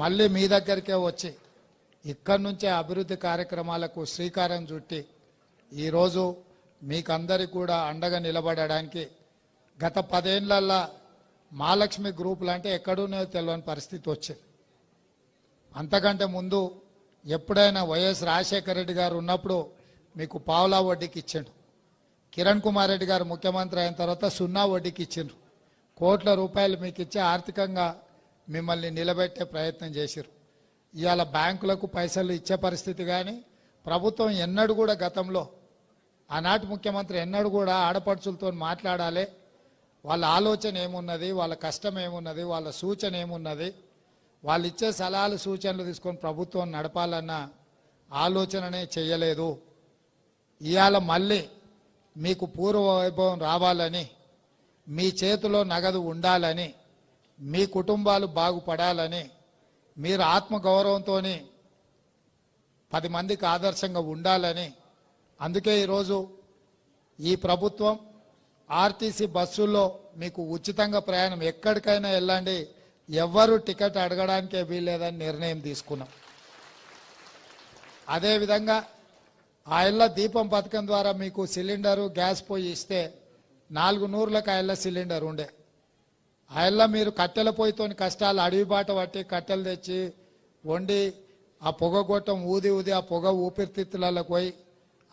మళ్ళీ మీ దగ్గరికే వచ్చి ఇక్కడి నుంచే అభివృద్ధి కార్యక్రమాలకు శ్రీకారం చుట్టి ఈరోజు మీకందరికి కూడా అండగా నిలబడడానికి గత పదేళ్ళల్లా మహాలక్ష్మి గ్రూపులు అంటే ఎక్కడున్నాయో తెలియని పరిస్థితి వచ్చింది. అంతకంటే ముందు ఎప్పుడైనా వైఎస్ రాజశేఖర రెడ్డి గారు ఉన్నప్పుడు మీకు పావులా వడ్డీకి ఇచ్చిండు. కిరణ్ కుమార్ రెడ్డి గారు ముఖ్యమంత్రి అయిన తర్వాత సున్నా వడ్డీకి ఇచ్చిండ్రు. కోట్ల రూపాయలు మీకు ఇచ్చి ఆర్థికంగా మిమ్మల్ని నిలబెట్టే ప్రయత్నం చేశారు ఇవాళ బ్యాంకులకు పైసలు ఇచ్చే పరిస్థితి కానీ ప్రభుత్వం ఎన్నడూ కూడా గతంలో ఆనాటి ముఖ్యమంత్రి ఎన్నడూ కూడా ఆడపడుచులతో మాట్లాడాలి. వాళ్ళ ఆలోచన ఏమున్నది వాళ్ళ కష్టం ఏమున్నది వాళ్ళ సూచన ఏమున్నది వాళ్ళు ఇచ్చే సలహాలు సూచనలు తీసుకొని ప్రభుత్వం నడపాలన్న ఆలోచననే చేయలేదు. ఇవాళ మళ్ళీ మీకు పూర్వ వైభవం రావాలని మీ చేతిలో నగదు ఉండాలని మీ కుటుంబాలు బాగుపడాలని మీరు ఆత్మగౌరవంతో పది మందికి ఆదర్శంగా ఉండాలని అందుకే ఈరోజు ఈ ప్రభుత్వం ఆర్టీసీ బస్సుల్లో మీకు ఉచితంగా ప్రయాణం ఎక్కడికైనా వెళ్ళండి ఎవ్వరు టికెట్ అడగడానికే వీల్లేదని నిర్ణయం తీసుకున్నాం. అదేవిధంగా ఆ ఇళ్ళ దీపం పథకం ద్వారా మీకు సిలిండరు గ్యాస్ పోయి ఇస్తే నాలుగు నూరులకు ఆ ఇళ్ళ సిలిండర్ ఉండే. ఆయల్లో మీరు కట్టెల పొయ్యితోని కష్టాలు అడవి బాట పట్టి కట్టెలు తెచ్చి వండి ఆ పొగ గొట్టం ఊది ఊది ఆ పొగ ఊపిరితిత్తులకు పోయి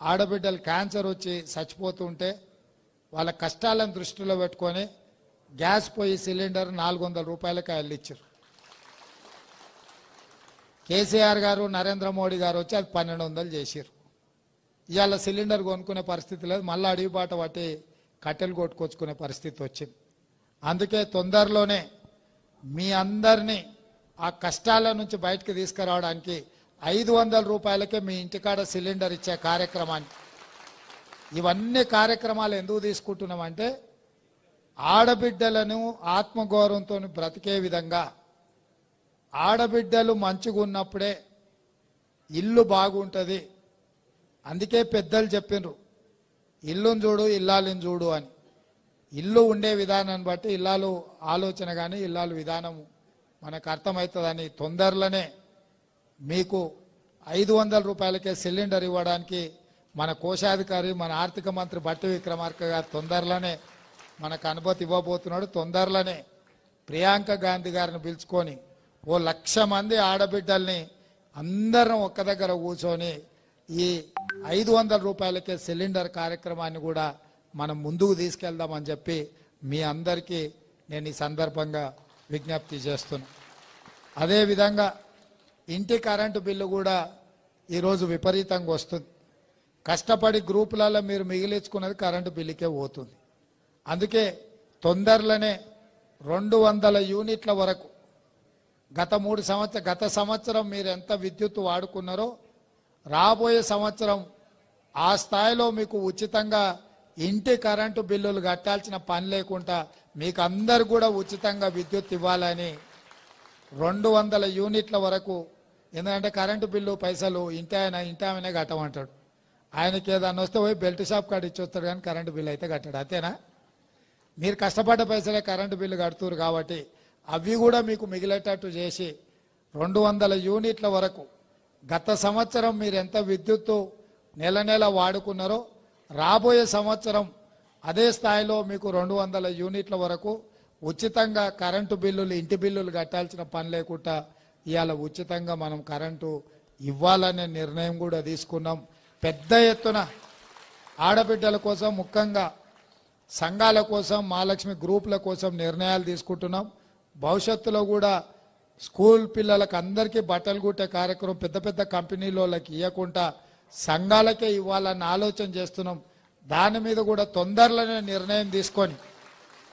ఆడబిడ్డలు క్యాన్సర్ వచ్చి చచ్చిపోతుంటే వాళ్ళ కష్టాలను దృష్టిలో పెట్టుకొని గ్యాస్ పొయ్యి సిలిండర్ నాలుగు వందల రూపాయలకి ఆ ఇచ్చారు. కేసీఆర్ గారు నరేంద్ర మోడీ గారు వచ్చి అది పన్నెండు వందలు చేసారు ఇవాళ సిలిండర్ కొనుక్కునే పరిస్థితి లేదు మళ్ళీ అడవి బాట పట్టి కట్టెలు కొట్టుకొచ్చుకునే పరిస్థితి వచ్చింది. అందుకే తొందరలోనే మీ అందరినీ ఆ కష్టాల నుంచి బయటకు తీసుకురావడానికి ఐదు వందల రూపాయలకే మీ ఇంటికాడ సిలిండర్ ఇచ్చే కార్యక్రమాన్ని. ఇవన్నీ కార్యక్రమాలు ఎందుకు తీసుకుంటున్నామంటే ఆడబిడ్డలను ఆత్మగౌరవంతో బ్రతికే విధంగా ఆడబిడ్డలు మంచిగా ఉన్నప్పుడే ఇల్లు బాగుంటుంది. అందుకే పెద్దలు చెప్పిండ్రు ఇల్లుని చూడు ఇల్లాలిని చూడు అని. ఇల్లు ఉండే విధానాన్ని బట్టి ఇల్లాలు ఆలోచన కానీ ఇల్లాలు విధానము మనకు అర్థమవుతుందని తొందరలోనే మీకు ఐదు వందల రూపాయలకే సిలిండర్ ఇవ్వడానికి మన కోశాధికారి మన ఆర్థిక మంత్రి బట్టి విక్రమార్క గారు తొందరలోనే మనకు అనుభూతి ఇవ్వబోతున్నాడు. తొందరలోనే ప్రియాంక గాంధీ గారిని పిలుచుకొని ఓ లక్ష మంది ఆడబిడ్డల్ని అందరం ఒక్క దగ్గర కూర్చొని ఈ ఐదు వందల రూపాయలకే సిలిండర్ కార్యక్రమాన్ని కూడా మనం ముందుకు తీసుకెళ్దామని చెప్పి మీ అందరికీ నేను ఈ సందర్భంగా విజ్ఞప్తి చేస్తున్నా. అదేవిధంగా ఇంటి కరెంటు బిల్లు కూడా ఈరోజు విపరీతంగా వస్తుంది. కష్టపడి గ్రూపులలో మీరు మిగిలించుకున్నది కరెంటు బిల్లుకే పోతుంది. అందుకే తొందరలోనే రెండు వందల యూనిట్ల వరకు గత మూడు సంవత్సరం గత సంవత్సరం మీరు ఎంత విద్యుత్ వాడుకున్నారో రాబోయే సంవత్సరం ఆ స్థాయిలో మీకు ఉచితంగా ఇంటి కరెంటు బిల్లులు కట్టాల్సిన పని లేకుండా మీకు అందరు కూడా ఉచితంగా విద్యుత్ ఇవ్వాలని రెండు వందల యూనిట్ల వరకు ఎందుకంటే కరెంటు బిల్లు పైసలు ఇంటి ఆయన ఇంటి ఆమెనే కట్టమంటాడు. ఆయనకి ఏదన్నా వస్తే పోయి బెల్ట్ షాప్ కాడ ఇచ్చొస్తాడు కానీ కరెంటు బిల్లు అయితే కట్టాడు అంతేనా? మీరు కష్టపడ్డ పైసలే కరెంటు బిల్లు కడుతురు కాబట్టి అవి కూడా మీకు మిగిలేటట్టు చేసి రెండు వందల యూనిట్ల వరకు గత సంవత్సరం మీరు ఎంత విద్యుత్తు నెల నెల వాడుకున్నారో రాబోయే సంవత్సరం అదే స్థాయిలో మీకు రెండు వందల యూనిట్ల వరకు ఉచితంగా కరెంటు బిల్లులు ఇంటి బిల్లులు కట్టాల్సిన పని లేకుండా ఇవాళ ఉచితంగా మనం కరెంటు ఇవ్వాలనే నిర్ణయం కూడా తీసుకున్నాం. పెద్ద ఎత్తున ఆడబిడ్డల కోసం ముఖ్యంగా సంఘాల కోసం మహాలక్ష్మి గ్రూపుల కోసం నిర్ణయాలు తీసుకుంటున్నాం. భవిష్యత్తులో కూడా స్కూల్ పిల్లలకు అందరికీ బట్టలు కుట్టే కార్యక్రమం పెద్ద పెద్ద కంపెనీలోకి ఇవ్వకుండా సంఘాలకే ఇవ్వాలన్న ఆలోచన చేస్తున్నాం. దాని మీద కూడా తొందరలోనే నిర్ణయం తీసుకొని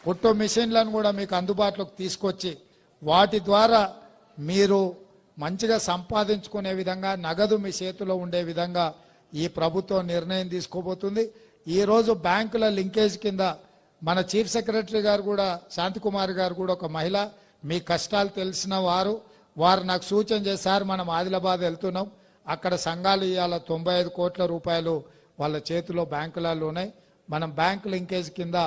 కుట్టు మిషన్లను కూడా మీకు అందుబాటులోకి తీసుకొచ్చి వాటి ద్వారా మీరు మంచిగా సంపాదించుకునే విధంగా నగదు మీ చేతిలో ఉండే విధంగా ఈ ప్రభుత్వం నిర్ణయం తీసుకోబోతుంది. ఈరోజు బ్యాంకుల లింకేజ్ కింద మన చీఫ్ సెక్రటరీ గారు కూడా శాంతికుమార్ గారు కూడా ఒక మహిళ. మీ కష్టాలు తెలిసిన వారు. వారు నాకు సూచన చేశారు మనం ఆదిలాబాద్ వెళ్తున్నాం. అక్కడ సంఘాలు ఇవాళ తొంభై ఐదు కోట్ల రూపాయలు వాళ్ళ చేతిలో బ్యాంకులలో ఉన్నాయి. మనం బ్యాంక్ లింకేజ్ కింద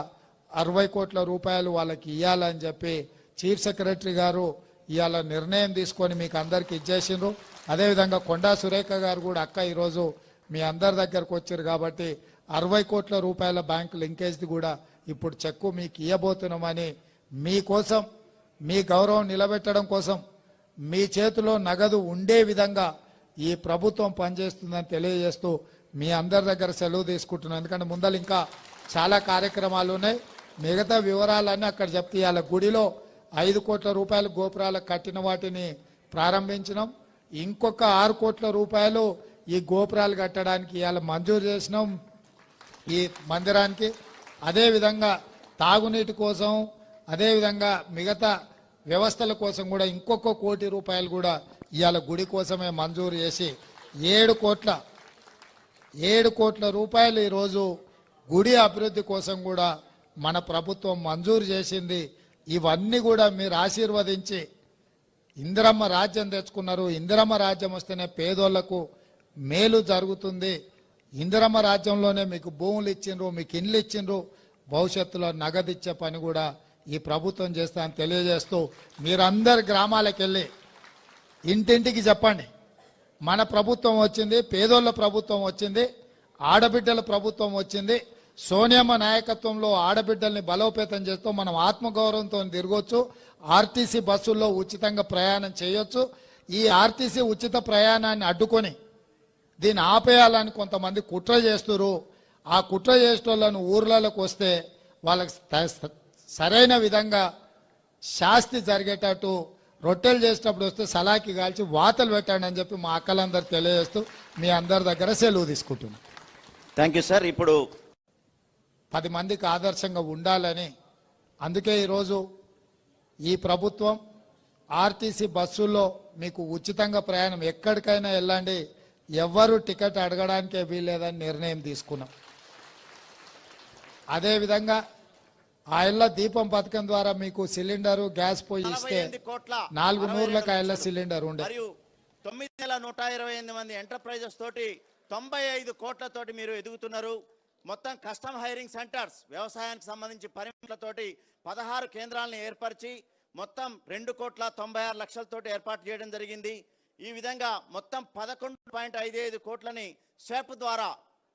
అరవై కోట్ల రూపాయలు వాళ్ళకి ఇవ్వాలని చెప్పి చీఫ్ సెక్రటరీ గారు ఇవాళ నిర్ణయం తీసుకొని మీకు అందరికి ఇచ్చేసిండ్రు. అదేవిధంగా కొండా సురేఖ గారు కూడా అక్క ఈరోజు మీ అందరి దగ్గరకు వచ్చారు కాబట్టి అరవై కోట్ల రూపాయల బ్యాంక్ లింకేజ్ది కూడా ఇప్పుడు చెక్కు మీకు ఇవ్వబోతున్నామని మీకోసం మీ గౌరవం నిలబెట్టడం కోసం మీ చేతిలో నగదు ఉండే విధంగా ఈ ప్రభుత్వం పనిచేస్తుందని తెలియజేస్తూ మీ అందరి దగ్గర సెలవు తీసుకుంటున్నాను ఎందుకంటే ముందర ఇంకా చాలా కార్యక్రమాలు ఉన్నాయి. మిగతా వివరాలన్నీ అక్కడ చెప్తే ఇవాళ గుడిలో ఐదు కోట్ల రూపాయలు గోపురాలు కట్టిన వాటిని ప్రారంభించినాం. ఇంకొక ఆరు కోట్ల రూపాయలు ఈ గోపురాలు కట్టడానికి ఇవాళ మంజూరు చేసినాం ఈ మందిరానికి. అదేవిధంగా తాగునీటి కోసం అదేవిధంగా మిగతా వ్యవస్థల కోసం కూడా ఇంకొక కోటి రూపాయలు కూడా ఇవాళ గుడి కోసమే మంజూరు చేసి ఏడు కోట్ల ఏడు కోట్ల రూపాయలు ఈరోజు గుడి అభివృద్ధి కోసం కూడా మన ప్రభుత్వం మంజూరు చేసింది. ఇవన్నీ కూడా మీరు ఆశీర్వదించి ఇందిరమ్మ రాజ్యం తెచ్చుకున్నారు. ఇందిరమ్మ రాజ్యం వస్తేనే పేదోళ్ళకు మేలు జరుగుతుంది. ఇందిరమ్మ రాజ్యంలోనే మీకు భూములు ఇచ్చిండ్రు మీకు ఇండ్లు ఇచ్చిండ్రు. భవిష్యత్తులో నగదిచ్చే పని కూడా ఈ ప్రభుత్వం చేస్తామని తెలియజేస్తూ మీరందరు గ్రామాలకు వెళ్ళి ఇంటింటికి చెప్పండి. మన ప్రభుత్వం వచ్చింది పేదోళ్ళ ప్రభుత్వం వచ్చింది ఆడబిడ్డల ప్రభుత్వం వచ్చింది. సోనియమ్మ నాయకత్వంలో ఆడబిడ్డల్ని బలోపేతం చేస్తూ మనం ఆత్మగౌరవంతో తిరగొచ్చు ఆర్టీసీ బస్సుల్లో ఉచితంగా ప్రయాణం చేయొచ్చు. ఈ ఆర్టీసీ ఉచిత ప్రయాణాన్ని అడ్డుకొని దీన్ని ఆపేయాలని కొంతమంది కుట్ర చేస్తున్నారు ఆ కుట్ర చేసేటోళ్ళను ఊర్లలోకి వస్తే వాళ్ళకి సరైన విధంగా శాస్తి జరిగేటట్టు రొట్టెలు చేసేటప్పుడు వస్తే సలాకి కాల్చి వాతలు పెట్టండి అని చెప్పి మా అక్కలందరూ తెలియజేస్తూ మీ అందరి దగ్గర సెలవు తీసుకుంటున్నాం. థ్యాంక్ యూ సార్ ఇప్పుడు పది మందికి ఆదర్శంగా ఉండాలని అందుకే ఈరోజు ఈ ప్రభుత్వం ఆర్టీసీ బస్సుల్లో మీకు ఉచితంగా ప్రయాణం ఎక్కడికైనా వెళ్ళండి. ఎవ్వరు టికెట్ అడగడానికే వీల్లేదని నిర్ణయం తీసుకున్నాం. అదేవిధంగా ఆ ఇళ్ళ దీపం పథకం ద్వారా మీకు సిలిండరు గ్యాస్ పోయి ఇస్తే నాలుగు నూరులకు ఆ ఇళ్ళ. సిలిండర్ ఉండే. మరియు తొమ్మిది వేల నూట ఇరవై ఎనిమిది మంది ఎంటర్ప్రైజెస్ తోటి తొంభై ఐదు కోట్లతోటి మీరు ఎదుగుతున్నారు. మొత్తం కస్టమ్ హైరింగ్ సెంటర్స్ వ్యవసాయానికి సంబంధించి పరిమితులతోటి పదహారు కేంద్రాలను ఏర్పరిచి మొత్తం రెండు కోట్ల తొంభై ఆరు లక్షలతోటి ఏర్పాటు చేయడం జరిగింది. ఈ విధంగా మొత్తం పదకొండు పాయింట్ ఐదు ఐదు కోట్లని స్వెప్ ద్వారా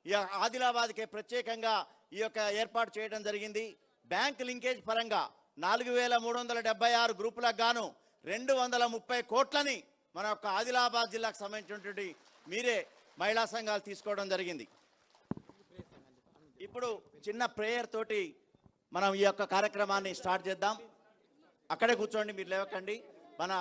ఈ ఆదిలాబాద్కి ప్రత్యేకంగా ఈ యొక్క ఏర్పాటు చేయడం జరిగింది. బ్యాంక్ లింకేజ్ పరంగా నాలుగు వేల మూడు వందల డెబ్బై ఆరు గ్రూపులకు గాను రెండు వందల ముప్పై కోట్లని మన యొక్క ఆదిలాబాద్ జిల్లాకు సంబంధించినటువంటి మీరే మహిళా సంఘాలు తీసుకోవడం జరిగింది. ఇప్పుడు చిన్న ప్రేయర్ తోటి మనం ఈ యొక్క కార్యక్రమాన్ని స్టార్ట్ చేద్దాం. అక్కడే కూర్చోండి మీరు లేవకండి. మన